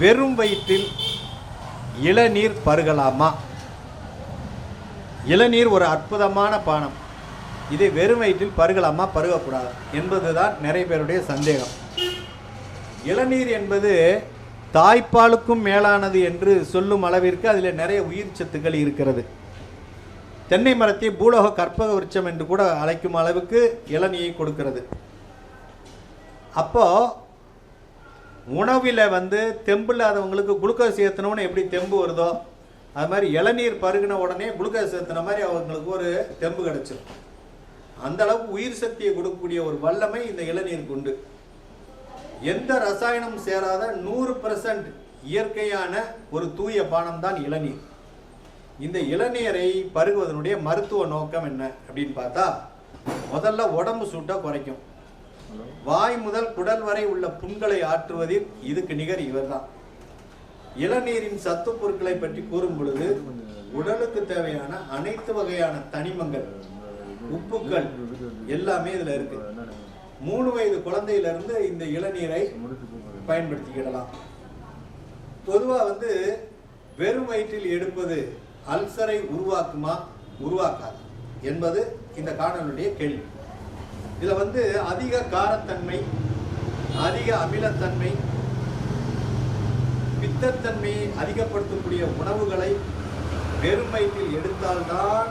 வெறும் வயிற்றில் இளநீர் பருகலாமா? இளநீர் ஒரு அற்புதமான பானம். இதை வெறும் வயிற்றில் பருகலாமா பருகக்கூடாது? என்பதுதான் நிறைய பேருடைய சந்தேகம். இளநீர் என்பது தாய்ப்பாலுக்கும் மேலானது என்று சொல்லும் அளவிற்கு அதில் நிறைய உயிர் சத்துக்கள் இருக்கிறது. தென்னை மரத்தை பூலோக கற்பக விருட்சம் என்று கூட அழைக்கும் அளவுக்கு இளநீயை கொடுக்கிறது. அப்போது உணவில் வந்து தெம்பு இல்லாதவங்களுக்கு குளுக்கோஸ் ஏற்றினோன்னு எப்படி தெம்பு வருதோ அது மாதிரி இளநீர் பருகின உடனே குளுக்கோஸ் ஏற்றின மாதிரி அவங்களுக்கு ஒரு தெம்பு கிடச்சிடும் அந்த அளவுக்கு உயிர் சக்தியை கொடுக்கக்கூடிய ஒரு வல்லமை இந்த இளநீருக்கு உண்டு. எந்த ரசாயனமும் சேராத நூறு பர்சன்ட் இயற்கையான ஒரு தூய பானம் தான் இளநீர். இந்த இளநீரை பருகுவதனுடைய மருத்துவ நோக்கம் என்ன அப்படின்னு பார்த்தா முதல்ல உடம்பு சூட்டை குறைக்கும். வாய் முதல் குடல் வரை உள்ள புண்களை ஆற்றுவதில் இதுக்கு நிகர் இவர்தான். இளநீரின் சத்து பொருட்களை பற்றி கூறும் பொழுது உடலுக்கு தேவையான அனைத்து வகையான தனிமங்கள் உப்புக்கள் எல்லாமே இதுல இருக்கு. மூணு வயது குழந்தையிலிருந்து இந்த இளநீரை பயன்படுத்திக்கிடலாம் பொதுவா வந்து வெறும் வயிற்றில் எடுப்பது அல்சரை உருவாக்குமா உருவாக்காது என்பது இந்த காணொலியுடைய கேள்வி. இதில் வந்து அதிக காரத்தன்மை அதிக அமிலத்தன்மை பித்தத்தன்மையை அதிகப்படுத்தக்கூடிய உணவுகளை வெறும் வயிற்றில் எடுத்தால்தான்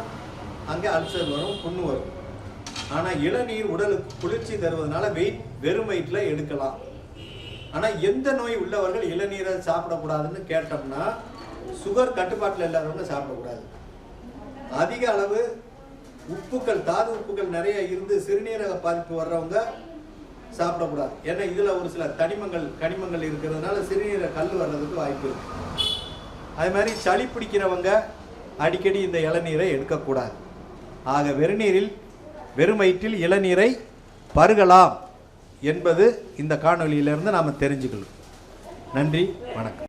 அங்கே அல்சர் வரும் புண்ணு வரும். ஆனால் இளநீர் உடலுக்கு குளிர்ச்சி தருவதனால வெயிட் வெறும் வயிற்றில் எடுக்கலாம். ஆனால் எந்த நோய் உள்ளவர்கள் இளநீரை சாப்பிடக்கூடாதுன்னு கேட்டோம்னா சுகர் கட்டுப்பாட்டில் இல்லாதவங்க சாப்பிடக்கூடாது. அதிக அளவு உப்புக்கள் தாது உப்புக்கள் நிறைய இருந்து சிறுநீரக பாதிப்பு வர்றவங்க சாப்பிடக்கூடாது. ஏன்னா இதில் ஒரு சில தனிமங்கள் கனிமங்கள் இருக்கிறதுனால சிறுநீரக கல் வர்றதுக்கு வாய்ப்பு இருக்கு. அது மாதிரி சளி பிடிக்கிறவங்க அடிக்கடி இந்த இளநீரை எடுக்கக்கூடாது. ஆக வெறுநீரில் வெறும் வயிற்றில் இளநீரை பருகலாம் என்பது இந்த காணொலியிலிருந்து நாம் தெரிஞ்சுக்கணும். நன்றி வணக்கம்.